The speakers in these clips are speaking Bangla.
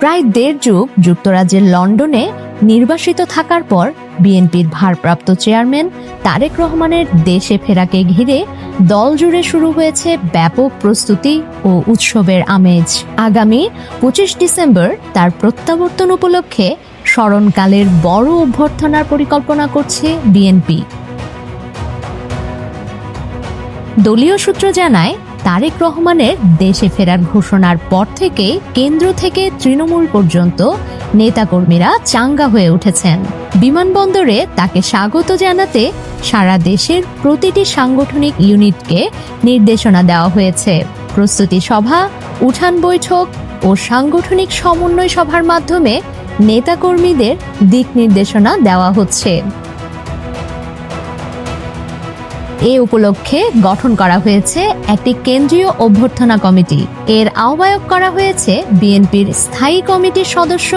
প্রায় দেড় যুগ যুক্তরাজ্যের লন্ডনে নির্বাসিত থাকার পর বিএনপির ভারপ্রাপ্ত চেয়ারম্যান তারেক রহমানের দেশে ফেরাকে ঘিরে দল জুড়ে শুরু হয়েছে ব্যাপক প্রস্তুতি ও উৎসবের আমেজ। আগামী পঁচিশ ডিসেম্বর তার প্রত্যাবর্তন উপলক্ষে স্মরণকালের বড় অভ্যর্থনার পরিকল্পনা করছে বিএনপি। দলীয় সূত্র জানায় তারেক রহমানের দেশে ফেরার ঘোষণার পর থেকে কেন্দ্র থেকে তৃণমূল পর্যন্ত নেতাকর্মীরা চাঙ্গা হয়ে উঠেছেন। বিমানবন্দরে তাকে স্বাগত জানাতে সারা দেশের প্রতিটি সাংগঠনিক ইউনিটকে নির্দেশনা দেওয়া হয়েছে। প্রস্তুতি সভা, উঠান বৈঠক ও সাংগঠনিক সমন্বয় সভার মাধ্যমে নেতাকর্মীদের দিক নির্দেশনা দেওয়া হচ্ছে। এ উপলক্ষে গঠন করা হয়েছে একটি কেন্দ্রীয় অভ্যর্থনা কমিটি। এর আহ্বায়ক করা হয়েছে বিএনপির স্থায়ী কমিটির সদস্য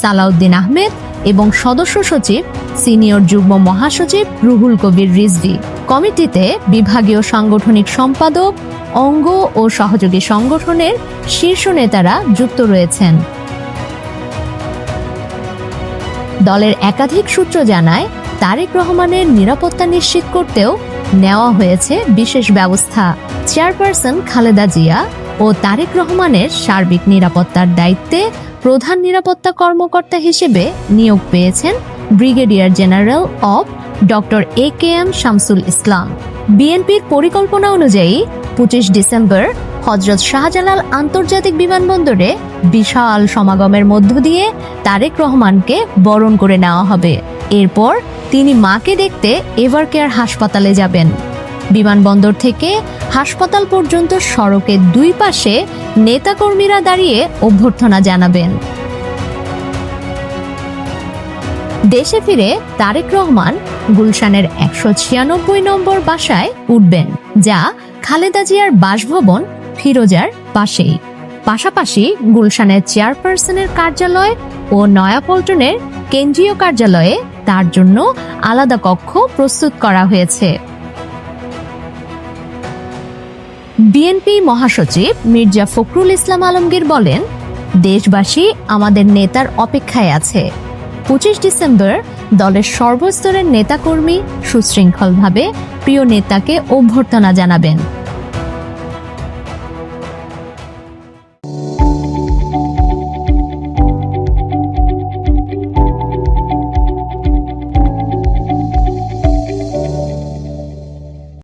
সালাউদ্দিন আহমেদ এবং সদস্য সচিব, সিনিয়র যুগ্ম মহাসচিব রুহুল কবির রিজভি। কমিটিতে বিভাগীয় সাংগঠনিক সম্পাদক, অঙ্গ ও সহযোগী সংগঠনের শীর্ষ নেতারা যুক্ত রয়েছেন। দলের একাধিক সূত্র জানায়, তারেক রহমানের নিরাপত্তা নিশ্চিত করতেও নেওয়া হয়েছে বিশেষ ব্যবস্থা। চেয়ারপারসন খালেদা জিয়া ও তারেক রহমানের সার্বিক নিরাপত্তার দায়িত্বে প্রধান নিরাপত্তা কর্মকর্তা হিসেবে নিয়োগ পেয়েছেন brigadier general of doctor A K M Shamsul Islam. বিএনপির পরিকল্পনা অনুযায়ী পঁচিশ ডিসেম্বর হজরত শাহজালাল আন্তর্জাতিক বিমানবন্দরে বিশাল সমাগমের মধ্য দিয়ে তারেক রহমানকে বরণ করে নেওয়া হবে। এরপর তিনি মাকে দেখতে এভার কেয়ার হাসপাতালে যাবেন। বিমানবন্দর থেকে হাসপাতাল পর্যন্ত সড়কের দুই পাশে নেতাকর্মীরা দাঁড়িয়ে অভ্যর্থনা জানাবেন। দেশে ফিরে তারেক রহমান গুলশানের একশো ছিয়ানব্বই নম্বর বাসায় উঠবেন, যা খালেদা জিয়ার বাসভবন ফিরোজার পাশেই। পাশাপাশি গুলশানের চেয়ারপারসনের কার্যালয় ও নয়াপল্টনের কেন্দ্রীয় কার্যালয়ে তার জন্য আলাদা কক্ষ প্রস্তুত করা হয়েছে। বিএনপি মহাসচিব মির্জা ফখরুল ইসলাম আলমগীর বলেন, দেশবাসী আমাদের নেতার অপেক্ষায় আছে। পঁচিশ ডিসেম্বর দলের সর্বস্তরের নেতাকর্মী সুশৃঙ্খলভাবে প্রিয় নেতাকে অভ্যর্থনা জানাবেন।